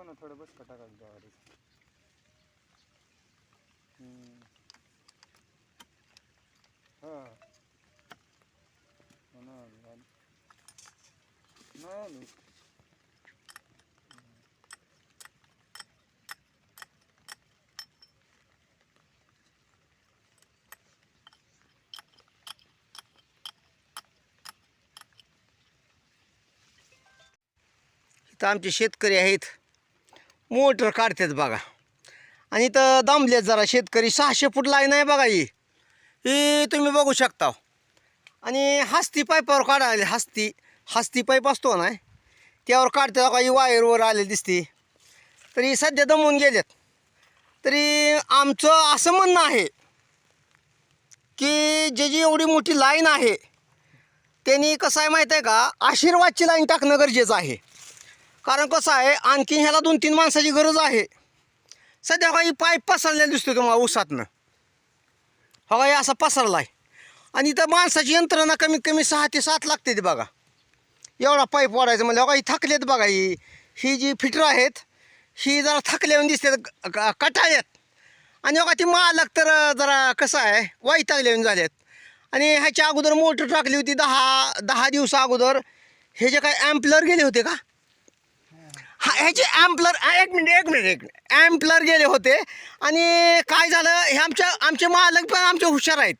पण थोडं बस का टाकायचं त्यावर हा. नाही आली. आमचे शेतकरी आहेत. मोटर काढतात बघा. आणि इथं दांबलेत जरा शेतकरी सहाशे फूट लाईन आहे बघा ही. ही तुम्ही बघू शकता आणि हस्ती पाईपावर काढायला हस्ती हस्ती पाईप असतो ना त्यावर काढते बघा ही वायरवर आले दिसते. तरी सध्या दमून गेलेत. तरी आमचं असं म्हणणं आहे की जे जी एवढी मोठी लाईन आहे त्यांनी कसं आहे माहीत आहे का? आशीर्वादची लाईन टाकणं गरजेचं आहे. कारण कसं आहे आणखीन ह्याला दोन तीन माणसाची गरज आहे. सध्या काही पाईप पसरलेला दिसतो तुम्हाला ऊसातनं. हो हा हे असा पसरला आहे आणि इथं माणसाची यंत्रणा कमीत कमी सहा ते सात लागते ते बघा. एवढा पाईप वाढायचं म्हणजे बघा ही थकलेत बघा ही ही जी फिटर आहेत ही जरा थकल्यावर दिसते कटाळ्यात आणि बघा ती मालक तर जरा कसं आहे वैतागल्यावर झाल्यात आणि ह्याच्या अगोदर मोटर टाकली होती दहा दहा दिवसा अगोदर. हे जे काय ॲम्पलर गेले होते का? हा ह्याचे ॲम्पलर एक मिनिट एक मिनिट एक मिनिट ॲम्पलर गेले होते. आणि काय झालं? हे आमच्या आमचे मालक पण आमचे हुशार आहेत.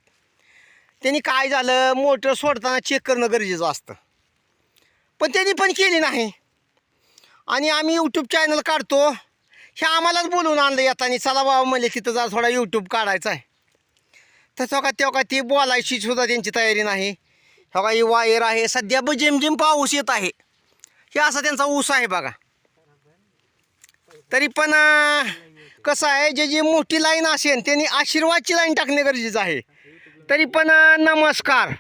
त्यांनी काय झालं? मोटर सोडताना चेक करणं गरजेचं असतं. पण त्यांनी पण केली नाही. आणि आम्ही यूट्यूब चॅनल काढतो. हे आम्हालाच बोलवून आणलं येताना. चला बाबा म्हणले तिथं जरा थोडा यूट्यूब काढायचा आहे. तसं का तेव्हा का ती बोलायची सुद्धा त्यांची तयारी नाही. हो का ही वायर आहे. सध्या ब जिम पाऊस येत आहे. हे असा त्यांचा ऊस आहे बघा. तरी पण कसं आहे जे जी मोठी लाईन असेल त्यांनी आशीर्वादची लाईन टाकणे गरजेचं आहे. तरी पण नमस्कार.